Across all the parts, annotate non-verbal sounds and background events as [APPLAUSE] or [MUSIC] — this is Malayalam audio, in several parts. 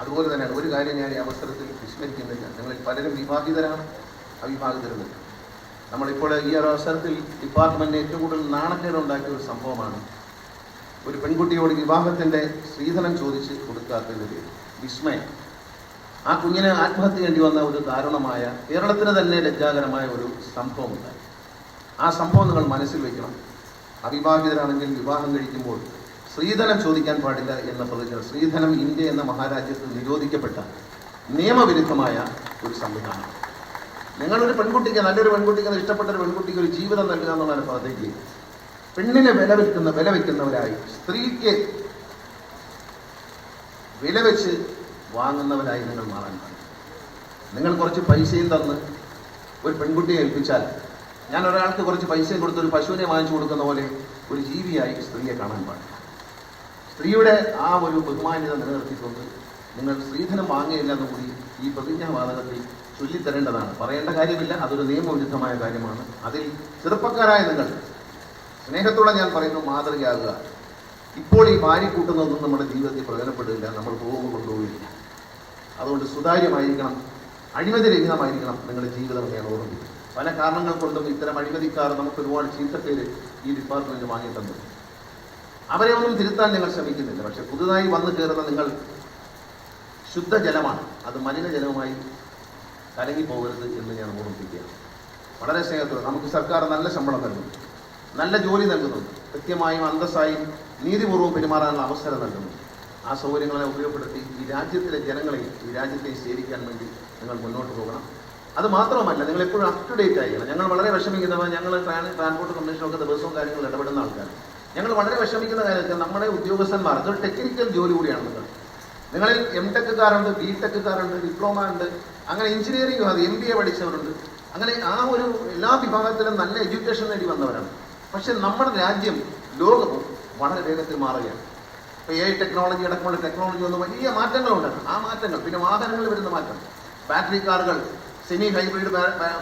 അതുപോലെ തന്നെ ഒരു കാര്യം ഞാൻ ഈ അവസരത്തിൽ വിസ്മരിക്കുന്നില്ല. നിങ്ങളിൽ പലരും വിവാഹിതരാണ് അവിവാഹിതരുമില്ല നമ്മളിപ്പോൾ ഈ ഒരു അവസരത്തിൽ ഡിപ്പാർട്ട്മെന്റിന് ഏറ്റവും കൂടുതൽ നാണക്കേട് ഉണ്ടാക്കിയ ഒരു സംഭവമാണ് ഒരു പെൺകുട്ടിയോട് വിവാഹത്തിന്റെ സ്ത്രീധനം ചോദിച്ച് കൊടുക്കാത്തതിൽ വിസ്മയം. ആ കുഞ്ഞിനെ ആത്മഹത്യ ചെയ്യേണ്ടി വന്ന ഒരു ദാരുണമായ കേരളത്തിന് തന്നെ ലജ്ജാകരമായ ഒരു സംഭവം ഉണ്ടായി ആ സംഭവം നിങ്ങൾ മനസ്സിൽ വയ്ക്കണം. അവിവാഹിതരാണെങ്കിൽ വിവാഹം കഴിക്കുമ്പോൾ സ്ത്രീധനം ചോദിക്കാൻ പാടില്ല എന്ന പ്രതിജ്ഞ സ്ത്രീധനം ഇന്ത്യ എന്ന മഹാരാജ്യത്ത് നിരോധിക്കപ്പെട്ട നിയമവിരുദ്ധമായ ഒരു സംവിധാനം. നിങ്ങളൊരു പെൺകുട്ടിക്ക് നല്ലൊരു പെൺകുട്ടിക്ക് ഇഷ്ടപ്പെട്ട ഒരു പെൺകുട്ടിക്ക് ഒരു ജീവിതം നൽകുക എന്നുള്ളതാണ് പദ്ധതി പെണ്ണിനെ വില വെക്കുന്ന വില വെക്കുന്നവരായി സ്ത്രീക്ക് വില വെച്ച് വാങ്ങുന്നവരായി നിങ്ങൾ മാറാൻ പാടില്ല. നിങ്ങൾ കുറച്ച് പൈസയും തന്ന് ഒരു പെൺകുട്ടിയെ ഏൽപ്പിച്ചാൽ ഞാൻ ഒരാൾക്ക് കുറച്ച് പൈസയും കൊടുത്ത് ഒരു പശുവിനെ വാങ്ങിച്ചു കൊടുക്കുന്ന പോലെ ഒരു ജീവിയായി സ്ത്രീയെ കാണാൻ പാടില്ല. സ്ത്രീയുടെ ആ ഒരു ബഹുമാന്യത നിലനിർത്തിക്കൊണ്ട് നിങ്ങൾ സ്ത്രീധനം വാങ്ങുകയില്ല എന്ന് കൂടി ഈ പ്രതിജ്ഞാവാതകത്തിൽ ചൊല്ലിത്തരേണ്ടതാണ്. പറയേണ്ട കാര്യമില്ല. അതൊരു നിയമവിരുദ്ധമായ കാര്യമാണ്. അതിൽ ചെറുപ്പക്കാരായ നിങ്ങൾ സ്നേഹത്തോടെ ഞാൻ പറയുന്നു മാതൃകയാകുക. ഇപ്പോൾ ഈ ഭാര്യ കൂട്ടുന്നതൊന്നും നമ്മുടെ ജീവിതത്തിൽ പ്രയോജനപ്പെടില്ല. നമ്മൾ പോകുമ്പോൾ കൊണ്ടുപോകില്ല അതുകൊണ്ട് സുതാര്യമായിരിക്കണം. അഴിമതി രഹിതമായിരിക്കണം നിങ്ങളുടെ ജീവിതം ഞാൻ ഓർമ്മിക്കുന്നത് പല കാരണങ്ങൾ കൊണ്ടും ഇത്തരം അഴിമതിക്കാർ നമുക്ക് ഒരുപാട് ചീത്തപ്പേര് ഈ ഡിപ്പാർട്ട്മെന്റ് വാങ്ങിയിട്ടുണ്ട്. അവരെ ഒന്നും തിരുത്താൻ നിങ്ങൾ ശ്രമിക്കുന്നില്ല. പക്ഷെ പുതുതായി വന്നു കയറുന്ന നിങ്ങൾ ശുദ്ധജലമാണ്. അത് മലിനജലവുമായി കലങ്ങി പോകരുത് എന്ന് ഞാൻ ഓർമ്മിപ്പിക്കുകയാണ്. വളരെ സ്നേഹത്തോടെ നമുക്ക് സർക്കാർ നല്ല ശമ്പളം നൽകുന്നു. നല്ല ജോലി നൽകുന്നു കൃത്യമായും അന്തസ്സായും നീതിപൂർവം പെരുമാറാനുള്ള അവസരം നൽകുന്നു. ആ സൗകര്യങ്ങളെ ഉപയോഗപ്പെടുത്തി ഈ രാജ്യത്തിലെ ജനങ്ങളെ ഈ രാജ്യത്തെ സേവിക്കാൻ വേണ്ടി നിങ്ങൾ മുന്നോട്ട് പോകണം. അത് മാത്രമല്ല നിങ്ങൾ എപ്പോഴും അപ് ടു ഡേറ്റ് ആയിരിക്കണം. ഞങ്ങൾ വളരെ വിഷമിക്കുന്നവർ ഞങ്ങൾ ട്രാൻസ്പോർട്ട് കമ്മീഷനൊക്കെ ദിവസവും കാര്യങ്ങൾ ഇടപെടുന്ന ആൾക്കാർ ഞങ്ങൾ വളരെ വിഷമിക്കുന്ന കാര്യത്തിൽ നമ്മുടെ ഉദ്യോഗസ്ഥന്മാർ അതൊരു ടെക്നിക്കൽ ജോലി കൂടിയാണ് നിങ്ങളിൽ എം ടെക്കുകാരുണ്ട് ബി ടെക്കുകാരുണ്ട് ഡിപ്ലോമ ഉണ്ട് അങ്ങനെ എഞ്ചിനീയറിംഗ് അത് എം ബി എ പഠിച്ചവരുണ്ട്. അങ്ങനെ ആ ഒരു എല്ലാ വിഭാഗത്തിലും നല്ല എഡ്യൂക്കേഷൻ നേടി വന്നവരാണ്. പക്ഷെ നമ്മുടെ രാജ്യം ലോകവും വളരെ വേഗത്തിൽ മാറുകയാണ്. ഇപ്പോൾ എ ഐ ടെക്നോളജി അടക്കമുള്ള ടെക്നോളജി വന്ന് വലിയ മാറ്റങ്ങളുണ്ടാണ് ആ മാറ്റങ്ങൾ പിന്നെ വാഹനങ്ങളിൽ വരുന്ന മാറ്റം. ബാറ്ററി കാറുകൾ സെമി ഹൈബ്രിഡ്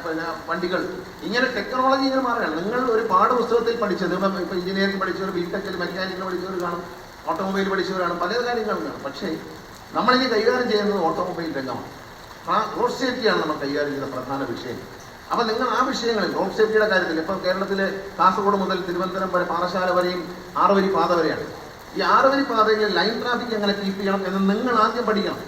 പിന്നെ വണ്ടികൾ. ഇങ്ങനെ ടെക്നോളജി ഇങ്ങനെ മാറുകയാണ്. നിങ്ങൾ ഒരു പാഠപുസ്തകത്തിൽ പഠിച്ചത് ഇപ്പം എഞ്ചിനീയറിംഗ് പഠിച്ചവർ ബി ടെക്കിൽ മെക്കാനിക്കൽ പഠിച്ചവർ കാണും ഓട്ടോമൊബൈൽ പഠിച്ചവരാണ് പല കാര്യങ്ങളും കാണും. പക്ഷേ നമ്മളിനി കൈകാര്യം ചെയ്യുന്നത് ഓട്ടോമൊബൈൽ രംഗമാണ്. റോഡ് സേഫ്റ്റിയാണ് നമ്മൾ കൈകാര്യം ചെയ്യുന്ന പ്രധാന വിഷയം. അപ്പം നിങ്ങൾ ആ വിഷയങ്ങളിൽ റോഡ് സേഫ്റ്റിയുടെ കാര്യത്തിൽ ഇപ്പം കേരളത്തിലെ കാസർഗോഡ് മുതൽ തിരുവനന്തപുരം വരെ പാറശാല വരെയും ആറുവരി പാത വരെയാണ്. ഈ ആറുവരി പാതയിൽ ലൈൻ ട്രാഫിക് എങ്ങനെ കീപ്പ് ചെയ്യണം എന്ന് നിങ്ങൾ ആദ്യം പഠിക്കണം.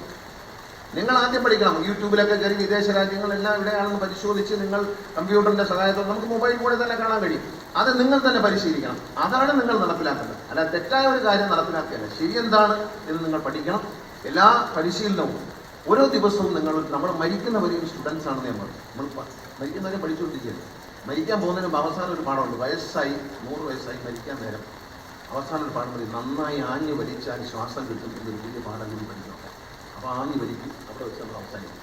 നിങ്ങൾ ആദ്യം പഠിക്കണം. യൂട്യൂബിലൊക്കെ കയറി വിദേശ രാജ്യങ്ങളെല്ലാം ഇവിടെയാണെന്ന് പരിശോധിച്ച് നിങ്ങൾ കമ്പ്യൂട്ടറിന്റെ സഹായത്തോടെ നമുക്ക് മൊബൈൽ കൂടെ തന്നെ കാണാൻ കഴിയും. അത് നിങ്ങൾ തന്നെ പരിശീലിക്കണം. അതാണ് നിങ്ങൾ നടപ്പിലാക്കേണ്ടത്. അല്ല തെറ്റായ ഒരു കാര്യം നടപ്പിലാക്കിയല്ല ശരി എന്താണ് എന്ന് നിങ്ങൾ പഠിക്കണം. എല്ലാ പരിശീലനവും ഓരോ ദിവസവും നിങ്ങൾ നമ്മൾ മരിക്കുന്നവരെയും സ്റ്റുഡൻസ് ആണെന്ന് ഞാൻ പറഞ്ഞു. നമ്മൾ മരിക്കുന്നവരെ പഠിച്ചുകൊണ്ടിരിക്കുകയാണ്. മരിക്കാൻ പോകുന്നതിന് അവസാനം ഒരു പാഠമുണ്ട്. വയസ്സായി നൂറ് വയസ്സായി മരിക്കാൻ നേരം. അവസാനം ഒരു പാഠം പറയും നന്നായി ആഞ്ഞു വലിച്ചാൽ ശ്വാസം കിട്ടും എന്നൊരു വലിയ പാഠം കൂടി പഠിക്കണം. അപ്പോൾ ആഞ്ഞു വലിക്കും. അവിടെ വെച്ച് നമ്മൾ അവസാനിക്കും.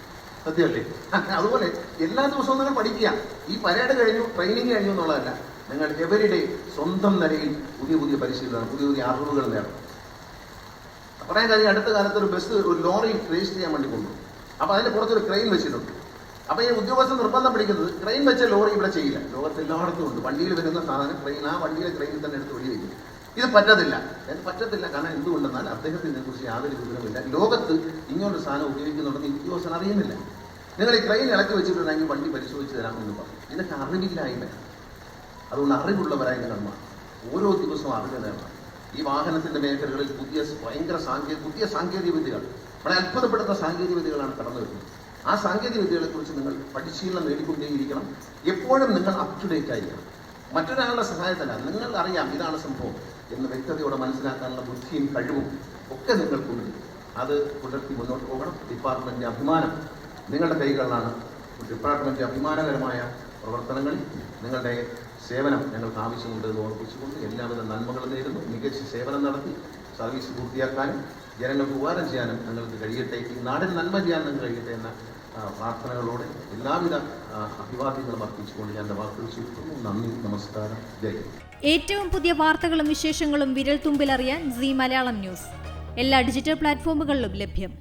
സത്യമല്ലേ [LAUGHS] അതുപോലെ എല്ലാ ദിവസവും നിങ്ങൾ പഠിക്കുക. ഈ പരേഡ് കഴിഞ്ഞു ട്രെയിനിങ് കഴിഞ്ഞു എന്നുള്ളതല്ല. നിങ്ങൾ എവരിഡേ സ്വന്തം നിലയിൽ പുതിയ പുതിയ പരിശീലനം പുതിയ പുതിയ അറിവുകൾ നേടണം. പറയാൻ കാര്യം അടുത്ത കാലത്ത് ഒരു ബസ് ഒരു ലോറി രജിസ്റ്റർ ചെയ്യാൻ വേണ്ടി കൊണ്ടു അപ്പോൾ അതിന്റെ പുറത്തൊരു ക്രെയിൻ വെച്ചിട്ടുണ്ട്. അപ്പോൾ ഈ ഉദ്യോഗസ്ഥൻ നിർബന്ധം പിടിക്കുന്നത് ക്രെയിൻ വെച്ച ലോറി ഇവിടെ ചെയ്യില്ല. ലോകത്ത് എല്ലായിടത്തും ഉണ്ട്. വണ്ടിയിൽ വരുന്ന സാധനം ക്രെയിൻ ആ വണ്ടിയിലെ ക്രെയിനിൽ തന്നെ എടുത്ത് വഴി വയ്ക്കും ഇത് പറ്റത്തില്ല. ഇത് പറ്റത്തില്ല. കാരണം എന്തുകൊണ്ടെന്നാൽ അദ്ദേഹത്തിനെ കുറിച്ച് യാതൊരു വിവരമില്ല ലോകത്ത് ഇങ്ങനൊരു സാധനം ഉപയോഗിക്കുന്നുണ്ടെന്ന് ഉദ്യോഗസ്ഥൻ അറിയുന്നില്ല. നിങ്ങൾ ഈ ട്രെയിൻ ഇളക്കി വെച്ചിട്ടുണ്ടെങ്കിൽ വണ്ടി പരിശോധിച്ച് തരാമെന്ന് പറഞ്ഞു. ഇതൊക്കെ അറിവില്ലായ്മ. അതുകൊണ്ട് അറിവുള്ളവരായ മാറും ഓരോ ദിവസവും അറിവ് നേടണം ഈ വാഹനത്തിന്റെ മേഖലകളിൽ പുതിയ ഭയങ്കര സാങ്കേതിക പുതിയ സാങ്കേതിക വിദ്യകൾ വളരെ അത്ഭുതപ്പെടുന്ന സാങ്കേതിക വിദ്യകളാണ് കടന്നു വരുന്നത്. ആ സാങ്കേതിക വിദ്യകളെ കുറിച്ച് നിങ്ങൾ പരിശീലനം നേടിക്കൊണ്ടേയിരിക്കണം. എപ്പോഴും നിങ്ങൾ അപ് ടു ഡേറ്റ് ആയിരിക്കണം. മറ്റൊരാളുടെ സഹായത്തല്ല നിങ്ങൾ അറിയാം ഇതാണ് സംഭവം എന്ന് വ്യക്തതയോടെ മനസ്സിലാക്കാനുള്ള ബുദ്ധിയും കഴിവും ഒക്കെ നിങ്ങൾക്കുണ്ട്. അത് പുലർത്തി മുന്നോട്ട് പോകണം. ഡിപ്പാർട്ട്മെന്റിന്റെ അഭിമാനം നിങ്ങളുടെ കൈകളിലാണ്. ഡിപ്പാർട്ട്മെന്റ് അഭിമാനകരമായ പ്രവർത്തനങ്ങളിൽ നിങ്ങളുടെ സേവനം ഞങ്ങൾക്ക് ആവശ്യമുണ്ട് എന്ന് ഓർപ്പിച്ചുകൊണ്ട് എല്ലാവിധ നന്മകളും നേരുന്നു. മികച്ച സേവനം നടത്തി സർവീസ് പൂർത്തിയാക്കാനും ജനങ്ങൾക്ക് ഉപകാരം ചെയ്യാനും നിങ്ങൾക്ക് കഴിയട്ടെ. ഈ നാടിന് നന്മ ചെയ്യാൻ നിങ്ങൾക്ക് കഴിയട്ടെ എന്ന പ്രാർത്ഥനകളോടെ എല്ലാവിധ അഭിവാദ്യങ്ങളും അർപ്പിച്ചുകൊണ്ട് ഞാൻ വാക്കുകൾ ചുരുക്കുന്നു നന്ദി നമസ്കാരം. ജയ്. ഏറ്റവും പുതിയ വാർത്തകളും വിശേഷങ്ങളും വിരൽ തുമ്പിലറിയാൻ സി മലയാളം ന്യൂസ്. എല്ലാ ഡിജിറ്റൽ പ്ലാറ്റ്ഫോമുകളിലും ലഭ്യം.